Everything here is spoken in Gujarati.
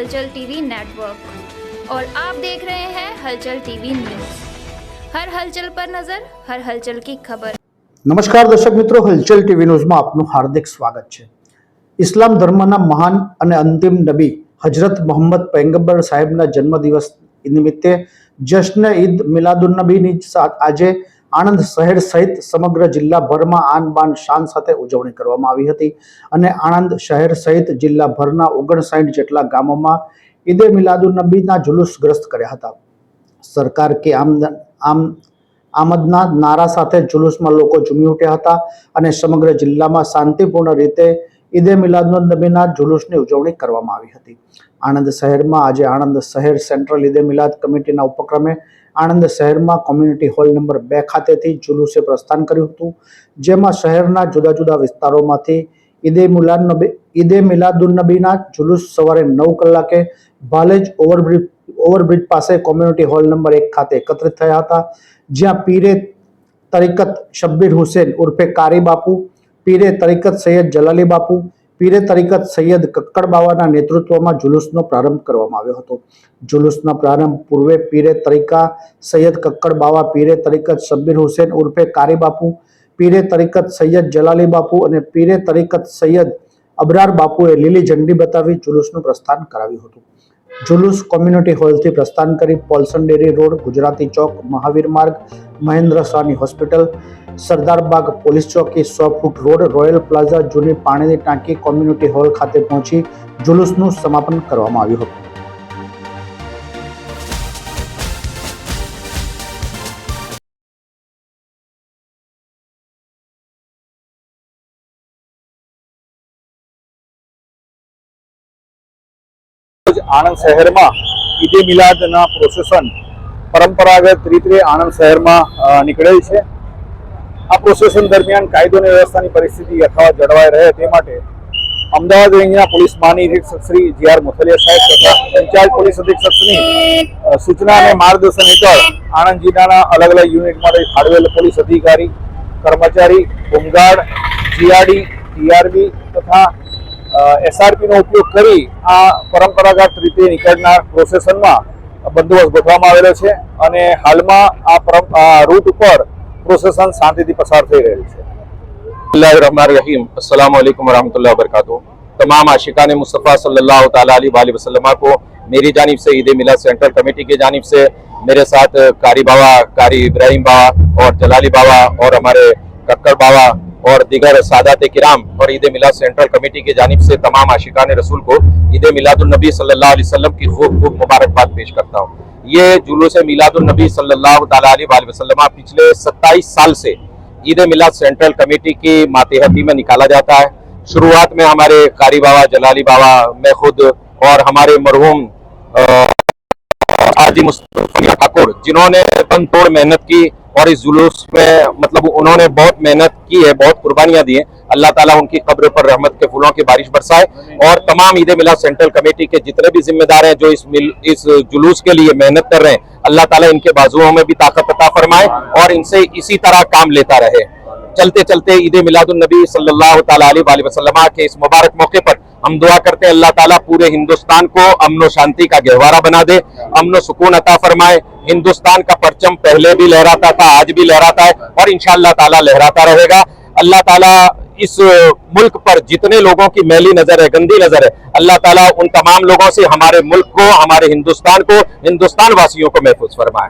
हलचल टीवी नेटवर्क और आप देख रहे हैं हलचल टीवी न्यूज हर हलचल पर नजर हर हलचल की खबर નમસ્કાર દર્શક મિત્રો હલચલ ટીવી ન્યૂઝમાં આપનું હાર્દિક સ્વાગત છે ઇસ્લામ ધર્મના મહાન અને અંતિમ નબી હજરત મોહમ્મદ પૈગંબર સાહેબના જન્મદિવસ નિમિત્તે જશ્ન ઈદ મિલાદુન્નબીની સા- આજે આણંદ શહેર સહિત સમગ્ર જિલ્લાભરમાં આન બાન શાન સાથે ઉજવણી કરવામાં આવી હતી અને આણંદ શહેર સહિત જિલ્લાભરના ઓગણસાઠ જેટલા ગામોમાં ઈદે મિલાદુન્નબીના જુલુસ ગ્રસ્ત કર્યા હતા. સરકાર કે આમ આમ, આમદના નારા સાથે જુલુસમાં લોકો ઝૂમી ઉઠ્યા હતા અને સમગ્ર જિલ્લામાં શાંતિપૂર્ણ રીતે ઈદે મિલાદુન નબીના જુલુસની ઉજવણી કરવામાં આવી હતી. આણંદ શહેરમાં આજે આણંદ શહેર સેન્ટ્રલ ઈદે મિલાદ કમિટીના ઉપક્રમે આણંદ શહેરમાં કોમ્યુનિટી હોલ નંબર બે ખાતેથી જુલુસે પ્રસ્થાન કર્યું હતું, જેમાં શહેરના જુદા જુદા વિસ્તારોમાંથી ઈદે મિલાદ નબી, ઈદે મિલાદુન નબીના જુલુસ સવારે નવ કલાકે ભાલેજ ઓવરબ્રિજ ઓવરબ્રિજ પાસે કોમ્યુનિટી હોલ નંબર એક ખાતે એકત્રિત થયા હતા, જ્યાં પીરે તરીકત શબ્બીર હુસેન ઉર્ફે કારી બાપુ પીરે તરીકત સૈયદ જલાલી બાપુ, પીરે તરીકત સૈયદ કક્કડ બાવાના નેતૃત્વમાં જુલુસનો પ્રારંભ કરવામાં આવ્યો હતો. જુલુસના પ્રારંભ પૂર્વે પીરે તરીકા સૈયદ કક્કડ બાવા, પીરે તરીકત શબ્બીર હુસેન ઉર્ફે કારી બાપુ, પીરે તરીકત સૈયદ જલાલી બાપુ અને પીરે તરીકત સૈયદ અબરાર બાપુએ લીલી ઝંડી બતાવી જુલુસનું પ્રસ્થાન કરાવ્યું હતું. જુલુસ કોમ્યુનિટી હોલથી પ્રસ્થાન કરી પોલ્સન ડેરી રોડ, ગુજરાતી ચોક, મહાવીર માર્ગ, મહેન્દ્ર સ્વામી હોસ્પિટલ સરદારબાગ પોલીસ ચોકી, સો ફૂટ રોડ, રોયલ પ્લાઝા, જૂની પાણીની ટાંકી કોમ્યુનિટી હોલ ખાતે પહોંચી જુલુસનું સમાપન કરવામાં આવ્યું હતું. રોજ આણંદ શહેરમાં ઈદે મિલાદના પ્રોસેસન પરંપરાગત રીતે આણંદ શહેરમાં નીકળેલ છે. આ પ્રોસેસન દરમિયાન કાયદો અને વ્યવસ્થાની પરિસ્થિતિ યથાવત જળવાઈ રહે તે માટે અમદાવાદ રેન્જના પોલીસ મહાનિરીક્ષક શ્રી જી આર મોથલિયા સાહેબ તથા ઇન્ચાર્જ પોલીસ અધિક્ષકશ્રી અ, સૂચના અને માર્ગદર્શન હેઠળ આણંદ જિલ્લાના અલગ અલગ યુનિટમાંથી ફાળવેલ પોલીસ અધિકારી કર્મચારી હોમગાર્ડ જીઆરડી ટીઆરબી તથા એસઆરપી નો ઉપયોગ કરી આ પરંપરાગત રીતે નીકળનાર પ્રોસેસનમાં બંદોબસ્ત ગોઠવવામાં આવેલો છે અને હાલમાં આ પરમ- આ રૂટ ઉપર પ્રોસેસન શાંતિથી પસાર થઈ રહેલ છે रहीम अस्सलाम वालेकुम वरहमतुल्लाहि वबरकातुहू तमाम आशिकान मुस्तफ़ा सल्लल्लाहु ताला अलैहि वसल्लम को मेरी जानिब से ईद मिलाद सेंट्रल कमेटी की जानिब से मेरे साथ कारी बाबा कारी इब्राहिम बाबा और जलाली बाबा और हमारे कक्कड़ बाबा और दिगर सादात किराम और ईद मिलाद सेंट्रल कमेटी की जानब से तमाम आशिकान रसूल को ईद मिलादुलनबी सल्लल्लाहु अलैहि वसल्लम की खूब खूब मुबारकबाद पेश करता हूँ। ये जुलूस मिलादुलनबी सल्लल्लाहु अलैहि वसल्लम पिछले 27 साल से ईद मिलाद सेंट्रल कमेटी की मातहती में निकाला जाता है। शुरुआत में हमारे कारी बाबा, जलाली बाबा, मैं खुद और हमारे मरहूम हाजी ठाकुर, जिन्होंने तन तोड़ मेहनत की और इस जुलूस में मतलब उन्होंने बहुत मेहनत की है, बहुत कुर्बानियाँ दी है। अल्लाह ताला उनकी कब्र पर रहमत के फूलों की बारिश बरसाए और तमाम ईद मिला सेंट्रल कमेटी के जितने भी जिम्मेदार हैं जो इस मिल, इस जुलूस के लिए मेहनत कर रहे हैं, अल्लाह ताला इनके बाजुओं में भी ताकत अता फरमाए और इनसे इसी तरह काम लेता रहे। चलते चलते ईद मिलादुलनबी सल्लल्लाहु अलैहि वसल्लम के इस मुबारक मौके पर हम दुआ करते हैं, अल्लाह ताला पूरे हिंदुस्तान को अमन शांति का गहवारा बना दे, अमन सुकून अता फरमाए। हिंदुस्तान का परचम पहले भी लहराता था, आज भी लहराता है और इंशाअल्लाह ताला लहराता रहेगा। अल्लाह ताला इस मुल्क पर जितने लोगों की मैली नज़र है, गंदी नज़र है, अल्लाह ताला उन तमाम लोगों से हमारे मुल्क को, हमारे हिंदुस्तान को, हिंदुस्तान वासियों को महफूज फरमाए।